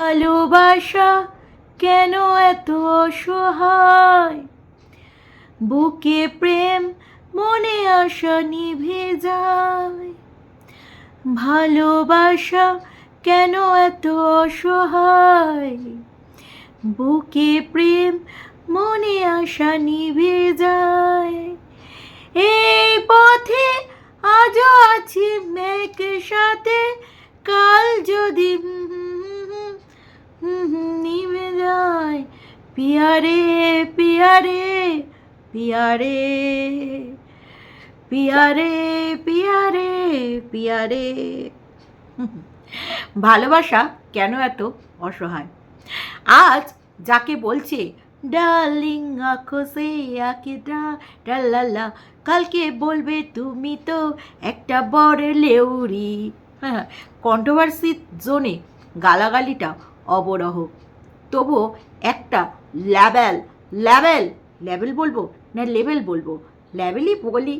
ভালোবাসা কেন এত অসহায়? বুকে প্রেম, মনে আশা নিভে যায়। ভালোবাসা কেন এত অসহায়? বুকে প্রেম, মনে আশা নিভে যায়। এই পথে আজও আছি মেঘ সাথে, কাল যদি নিভে যায়। পিয়ারে পিয়ারে পিয়ারে পিয়ারে পিয়ারে পিয়ারে। ভালোবাসা কেন এত অসহায়? আজ যাকে বলছে, ডার্লিং আঁখো আঁকে ডাল্লাল্লা কালকে বলবে তুমি তো একটা বড় লেউরি হ্যাঁ কন্ট্রোভার্সি জোনে গালাগালিটা অবরহ। তবুও একটা লেভেল লেভেল লেভেল বলব না লেভেল বলব? লেভেলই বলি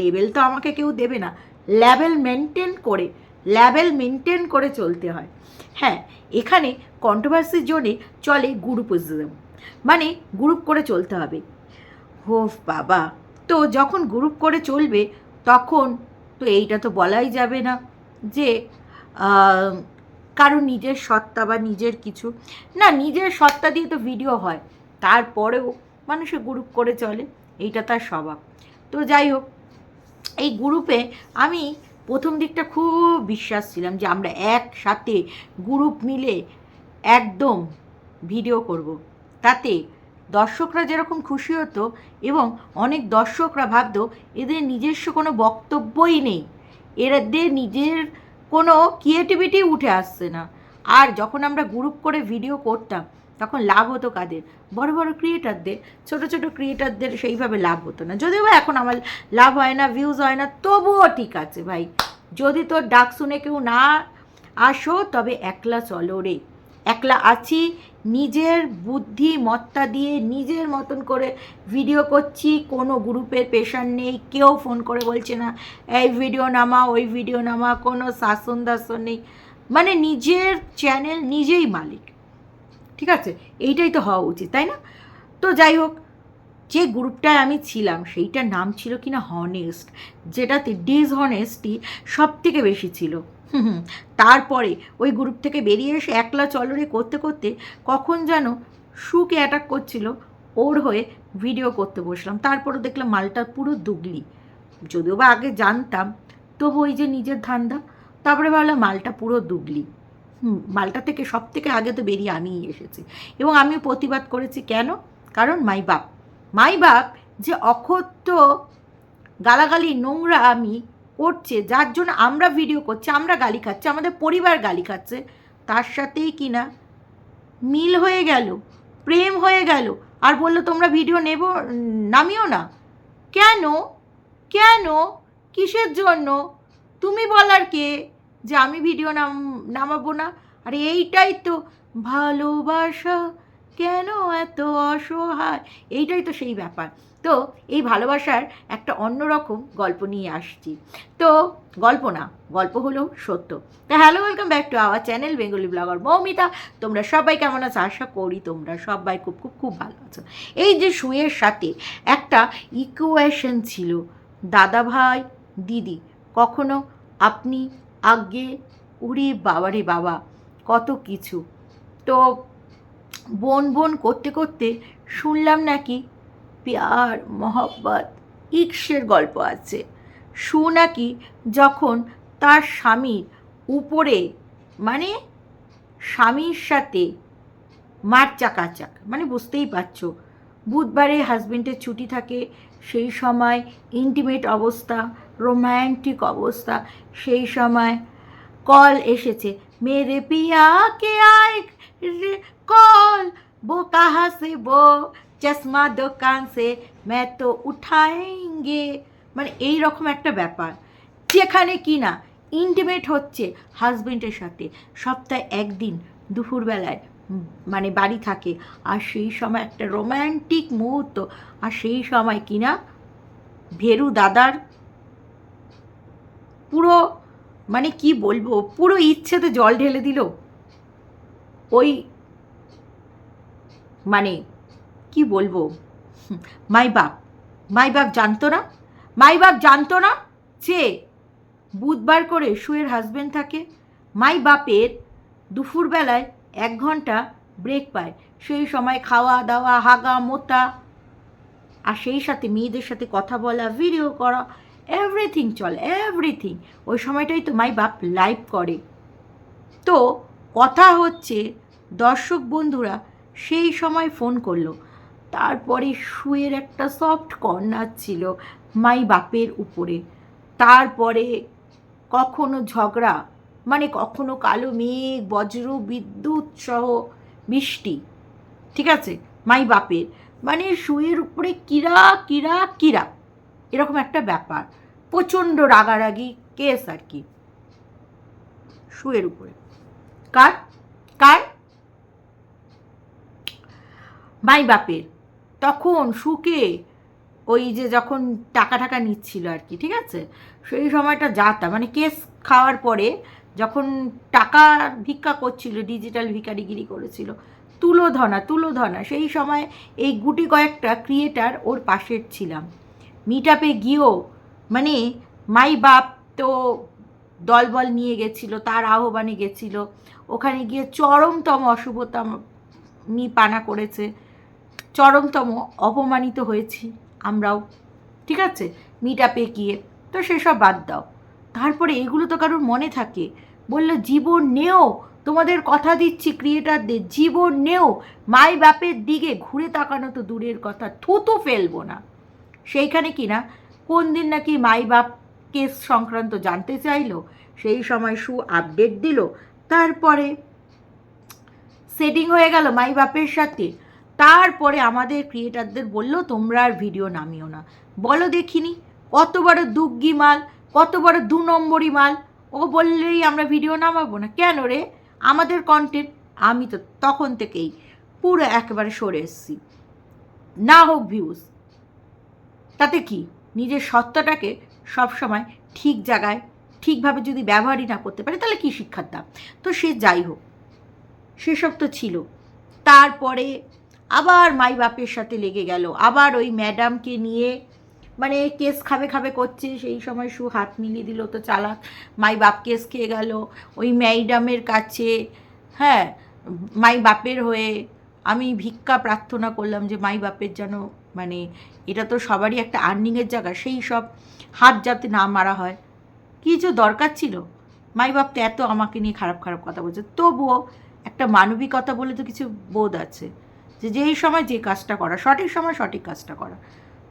লেভেল তো আমাকে কেউ দেবে না। লেভেল মেনটেন করে লেভেল মেনটেন করে চলতে হয়। হ্যাঁ এখানে কন্ট্রোভার্সি জন্যে চলে গ্রুপিজম মানে গ্রুপ করে চলতে হবে। হো বাবা, তো যখন গ্রুপ করে চলবে, তখন তো এইটা তো বলাই যাবে না যে আহ, কারও নিজের সত্তা বা নিজের কিছু। না নিজের সত্তা দিয়ে তো ভিডিও হয়। তারপরেও মানুষে গ্রুপ করে চলে। এইটা তার স্বভাব। তো যাই হোক এই গ্রুপে আমি প্রথম দিকটা খুব বিশ্বাস ছিলাম যে আমরা একসাথে গ্রুপ মিলে একদম ভিডিও করব। তাতে দর্শকরা যেরকম খুশি হতো এবং অনেক দর্শকরা ভাবতো এদের নিজস্ব কোনো বক্তব্যই নেই। এদের নিজের কোনো ক্রিয়েটিভিটি উঠে আসছে না। আর যখন আমরা গ্রুপ করে ভিডিও করতাম, তখন লাভ হতো কাদের? বড় বড় ক্রিয়েটারদের ছোট ছোট ক্রিয়েটারদের সেইভাবে লাভ হতো না। যদিও এখন আমার লাভ হয় না ভিউজ হয় না, তবুও ঠিক আছে ভাই। যদি তোর ডাক শুনে কেউ না আসো, তবে একলা চলো রে। একলা আছি, নিজের বুদ্ধি মত্তা দিয়ে নিজের মতন করে ভিডিও করছি, কোনো গ্রুপের পেশার নেই, কেউ ফোন করে বলছে না, এই ভিডিও নামা, ওই ভিডিও নামা, কোনো শাসন দাসন নেই। মানে নিজের চ্যানেল নিজেই মালিক। ঠিক আছে? এইটাই তো হওয়া উচিত, তাই না? তো যাই হোক যে গ্রুপটায় আমি ছিলাম, সেইটার নাম ছিল কিনা হনেস্ট যেটাতে ডিসহনেস্টি সব থেকে বেশি ছিল। তারপরে ওই গ্রুপ থেকে বেরিয়ে এসে একলা চলরে করতে করতে কখন যেন সুকে অ্যাটাক করছিল, ওর হয়ে ভিডিও করতে বসলাম। তারপরে দেখলাম মালটা পুরো দুগলি। যদিও বা আগে জানতাম, তবু ওই যে নিজের ধান্দা, তারপরে ভাবলাম মালটা পুরো দুগলি। মালটা থেকে সব থেকে আগে তো বেরিয়ে আমিই এসেছি। এবং আমি প্রতিবাদ করেছি, কেন? কারণ মাই বাপ। মাই বাপ, যে অকথ্য গালাগালি নোংরা আমি করছে, যার জন্য আমরা ভিডিও করছি, আমরা গালি খাচ্ছি, আমাদের পরিবার গালি খাচ্ছে, তার সাথেই কিনা মিল হয়ে গেল, প্রেম হয়ে গেল। আর বলল, তোমরা ভিডিও নেব, নামিও না। কেন? কেন? কিসের জন্য? তুমি বলার কে যে আমি ভিডিও নাম, নামাবো না? আর এইটাই তো ভালোবাসা। কেন এত অসহায়? এইটাই তো সেই ব্যাপার। তো এই ভালোবাসার একটা অন্যরকম গল্প নিয়ে আসছি। তো গল্প না, গল্প হলো সত্য। তো hello welcome back to our channel Bengali blogger Moumita. তোমরা সবাই কেমন আছো? আশা করি তোমরা সবাই খুব খুব খুব ভালো আছো। এই যে সুয়ের সাথে একটা ইকুয়েশন ছিল, দাদা ভাই, দিদি, কখনো আপনি, আগে উড়ি বাবারে বাবা, কত কিছু। তো বোন বোন করতে করতে শুনলাম নাকি প্যার, মহব্বত, ইক্সের গল্প আছে। সু নাকি যখন তার স্বামীর উপরে মানে স্বামীর সাথে মার চাকাচাক মানে বুঝতেই পারছ, বুধবারে হাজবেন্ডের ছুটি থাকে, সেই সময় ইন্টিমেট অবস্থা রোম্যান্টিক অবস্থা, সেই সময় কল এসেছে, মেরে পিয়া কে আয় কল বো কাহা সে বো চশমা দোকান সে ম্যা তো উঠায়েঙ্গে মানে এই রকম একটা ব্যাপার। যেখানে কি না ইন্টিমেট হচ্ছে হাজবেন্ডের সাথে। সপ্তাহে একদিন দুপুরবেলায় মানে বাড়ি থাকে। আর সেই সময় একটা রোম্যান্টিক মুহূর্ত। আর সেই সময় কি না ভেরু দাদার পুরো মানে কি বলব? পুরো ইচ্ছেতে জল ঢেলে দিল। ওই মানে কি বলব? মাই বাপ মাই বাপ জানতো না? মাই বাপ জানতো না যে বুধবার করে শুয়ের হাজবেন্ড থাকে। মাই বাপের দুপুরবেলায় এক ঘণ্টা ব্রেক পায়। সেই সময় খাওয়া দাওয়া, হাগা, মোতা আর সেই সাথে মেয়েদের সাথে কথা বলা ভিডিও করা এভরিথিং চলে এভরিথিং ওই সময়টাই তো মাই বাপ লাইভ করে। তো কথা হচ্ছে, দর্শক বন্ধুরা, সেই সময় ফোন করল। তারপরে শুয়ের একটা সফট কর্নার ছিল মাই বাপের উপরে। তারপরে কখনো ঝগড়া মানে কখনো কালো মেঘ, বজ্র, বিদ্যুৎ সহ বৃষ্টি ঠিক আছে? মাই বাপের। মানে শুয়ের উপরে কিরা কিরা কিরা, এরকম একটা ব্যাপার। প্রচণ্ড রাগারাগি কেস আর কি, শুয়ের উপরে। কার? কার? মাই বাপের। তখন সুকে ওই যে যখন টাকা টাকা নিচ্ছিল আর কি, ঠিক আছে? সেই সময়টা যাতা মানে কেস খাওয়ার পরে যখন টাকা ভিক্ষা করছিল ডিজিটাল ভিকারিগিরি করেছিল, তুলোধনা তুলোধনা, সেই সময় এই গুটি কয়েকটা ক্রিয়েটার ওর পাশের ছিলাম। মিট আপে গিয়েও মানে মাই বাপ তো দলবল নিয়ে গেছিল, তার আহ্বানে গেছিল। ওখানে গিয়ে চরমতম অশুভতা পানা করেছে। চরমতম অপমানিত হয়েছি আমরাও। ঠিক আছে? মিট আপে গিয়ে তো সেসব বাদ দাও। তারপরে এগুলো তো কারোর মনে থাকে। বলল, জীবন নেও, তোমাদের কথা দিচ্ছি ক্রিয়েটারদের। জীবন নেও, মাই বাপের দিকে ঘুরে তাকানো তো দূরের কথা, থুতু ফেলব না। সেইখানে কি না? কোন দিন নাকি মাই বাপ কেস সংক্রান্ত জানতে চাইলো, সেই সময় সু আপডেট দিল, তারপরে সেটিং হয়ে গেল মাই বাপের সাথে। তারপরে আমাদের ক্রিয়েটারদের বলল, তোমরা আর ভিডিও নামিও না। বলো দেখিনি, কত বড় দুগ্গি মাল, কত বড় দু নম্বরই মাল। ও বললেই আমরা ভিডিও নামাবো না। কেন রে? আমাদের কন্টেন্ট আমি তো তখন থেকেই পুরো একেবারে সরে এসছি। না হোক ভিউজ তাতে কি? নিজের সত্যটাকে সবসময় ঠিক জায়গায় ঠিকভাবে যদি ব্যবহারই না করতে পারে, তাহলে কী শিক্ষার দাম? তো সে যাই হোক, সেসব তো ছিল। তারপরে আবার মাই বাপের সাথে লেগে গেল। আবার ওই ম্যাডামকে নিয়ে মানে কেস খাবে খাবে করছে, সেই সময় শু হাত মিলিয়ে দিল, তো চালাক মাই বাপ কেস খেয়ে গেল। ওই ম্যাডামের কাছে হ্যাঁ মাই বাপের হয়ে আমি ভিক্ষা প্রার্থনা করলাম যে মাই বাপের যেন মানে এটা তো সবারই একটা আর্নিংয়ের জায়গা, সেই সব হাত যাতে না মারা হয়। কিছু দরকার ছিল। মাই বাপ তো এত আমাকে নিয়ে খারাপ খারাপ কথা বলছে। তবুও একটা মানবিকতা বলে তো কিছু বোধ আছে যে যেই সময় যে কাজটা করা, সঠিক সময় সঠিক কাজটা করা।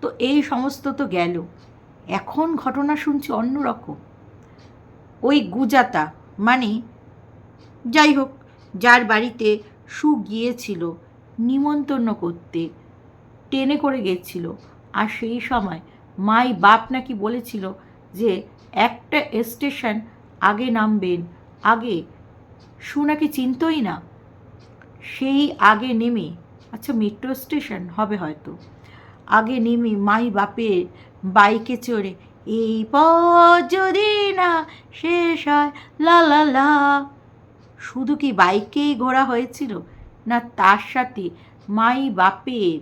তো এই সমস্ত তো গেল। এখন ঘটনা শুনছি অন্যরকম ওই গুজাতা মানে যাই হোক, যার বাড়িতে সু গিয়েছিল নিমন্ত্রণ করতে ট্রেনে করে গেছিল। আর সেই সময় মাই বাপ নাকি বলেছিল যে, একটা স্টেশন আগে নামবেন। আগে সু নাকি চিনতই না? সেই আগে নেমে আচ্ছা মেট্রো স্টেশন হবে হয়তো। আগে নেমে মাই বাপের বাইকে চড়ে, এই পথ যদি না শেষ হয়, লা লা লা। শুধু কি বাইকেই ঘোরা হয়েছিল? না, তার সাথে মাই বাপের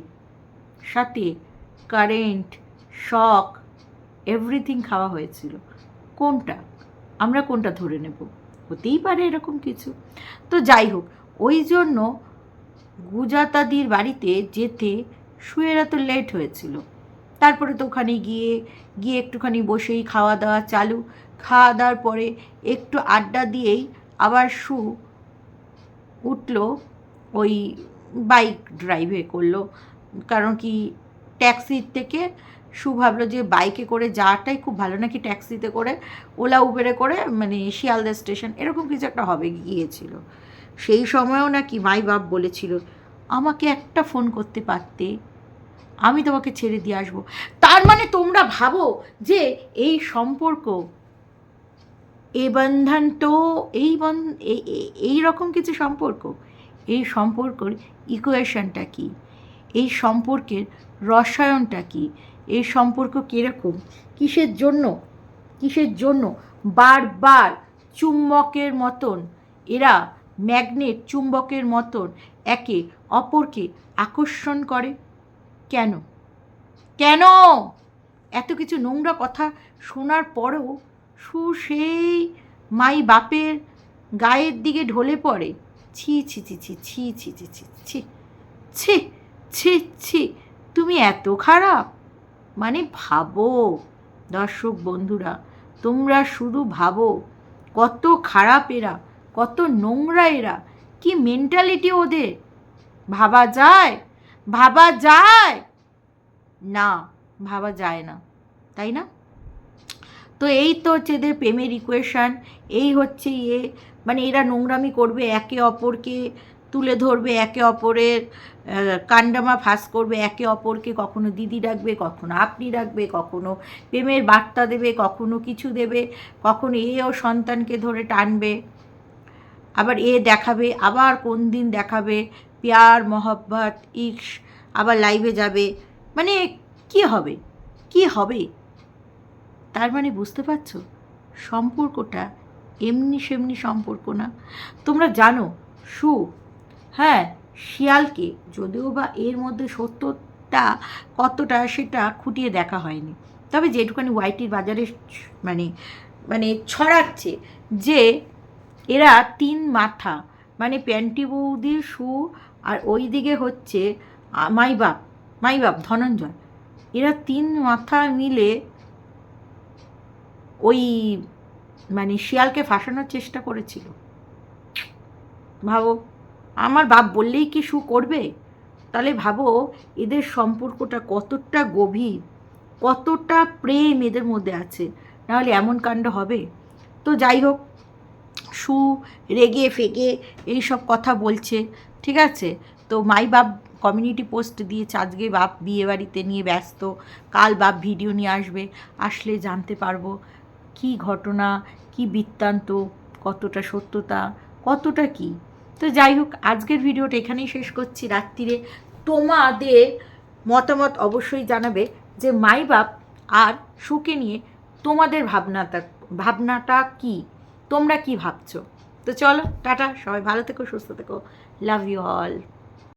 সাথে কারেন্ট শক এভরিথিং খাওয়া হয়েছিল। কোনটা? আমরা কোনটা ধরে নেব? হতেই পারে এরকম কিছু। তো যাই হোক, ওই জন্য গুজাতাদির বাড়িতে যেতে শুয়েরা তো লেট হয়েছিল। তারপরে তো ওখানে গিয়ে গিয়ে একটুখানি বসেই খাওয়া দাওয়া চালু। খাওয়া দাওয়ার পরে একটু আড্ডা দিয়েই আবার শু উঠল, ওই বাইক ড্রাইভে করল। কারণ কি ট্যাক্সির থেকে শু ভাবলো যে বাইকে করে যাওয়াটাই খুব ভালো, নাকি ট্যাক্সিতে করে ওলা উবেরে করে মানে শিয়ালদা স্টেশন এরকম কিছু একটা হবে গিয়েছিল। সেই সময়ও নাকি মাই বাপ বলেছিল, আমাকে একটা ফোন করতে পারতে? আমি তোমাকে ছেড়ে দিয়ে আসব। তার মানে তোমরা ভাবো যে এই সম্পর্ক, এ বন্ধন তো এই বন এই রকম কিছু সম্পর্ক, এই সম্পর্কর ইকুয়েশনটা কি? এই সম্পর্কের রসায়নটা কি এই সম্পর্ক কীরকম কিসের জন্য কিসের জন্য বারবার চুম্বকের মতন এরা ম্যাগনেট চুম্বকের মতন একে অপরকে আকর্ষণ করে কেন কেন এত কিছু নোংরা কথা শোনার পরেও সু সেই মাই বাপের গায়ের দিকে ঢলে পড়ে ছি ছি ছি ছি ছি ছি ছি ছি ছি ছি ছি ছি, তুমি এত খারাপ? মানে ভাবো, দর্শক বন্ধুরা, তোমরা শুধু ভাবো, কত খারাপ এরা, কত নোংরা এরা, কি মেন্টালিটি ওদের? ভাবা যায়? ভাবা যায়? না, ভাবা যায় না, তাই না? তো এই তো হচ্ছে এদের প্রেমের ইকুয়েশান এই হচ্ছে ইয়ে মানে এরা নোংরামি করবে একে অপরকে তুলে ধরবে, একে অপরের কান্ডামা ফাঁস করবে, একে অপরকে কখনো দিদি ডাকবে, কখনো আপনি ডাকবে, কখনো প্রেমের বার্তা দেবে, কখনো কিছু দেবে, কখনো এও সন্তানকে ধরে টানবে। আবার এ দেখাবে, আবার কোন দিন দেখাবে, প্যার, মহব্বত ইক্স আবার লাইভে যাবে। মানে কি হবে? কি হবে? তার মানে বুঝতে পারছ? সম্পর্কটা এমনি সেমনি সম্পর্ক না। তোমরা জানো, সু হ্যাঁ শিয়ালকে। যদিও বা এর মধ্যে সত্যটা কতটা সেটা খুঁটিয়ে দেখা হয়নি। তবে যেটুখানি ওয়াইটির বাজারে মানে মানে ছড়াচ্ছে যে এরা তিন মাথা মানে প্যান্টি বৌদি, সু আর ওই দিকে হচ্ছে মাইবাপ মাইবাপ, ধনঞ্জয়। এরা তিন মাথা মিলে ওই মানে শিয়ালকে ফাঁসানোর চেষ্টা করেছিল। ভাবো। আমার বাপ বললেই কি সু করবে? তাহলে ভাবো, এদের সম্পর্কটা কতটা গভীর, কতটা প্রেম এদের মধ্যে আছে, নাহলে এমন কাণ্ড হবে। তো যাই হোক, সু রেগে ফেগে এই সব কথা বলছে, ঠিক আছে? তো মাই বাপ কমিউনিটি পোস্ট দিয়েছে, আজকে বাপ বিয়ে বাড়িতে নিয়ে ব্যস্ত, কাল বাপ ভিডিও নিয়ে আসবে, আসলে জানতে পারব কি ঘটনা, কি বৃত্তান্ত, কতটা সত্যতা, কতটা কি? তো যাই হোক, আজকের ভিডিওটা এখানেই শেষ করছি। রাত্রিরে তোমাদের মতামত অবশ্যই জানাবে যে মাই বাপ আর সুকে নিয়ে তোমাদের ভাবনাটা ভাবনাটা কি? তোমরা কি ভাবছ? তো চলো, টাটা, সবাই ভালো থেকো, সুস্থ থেকো। Love you all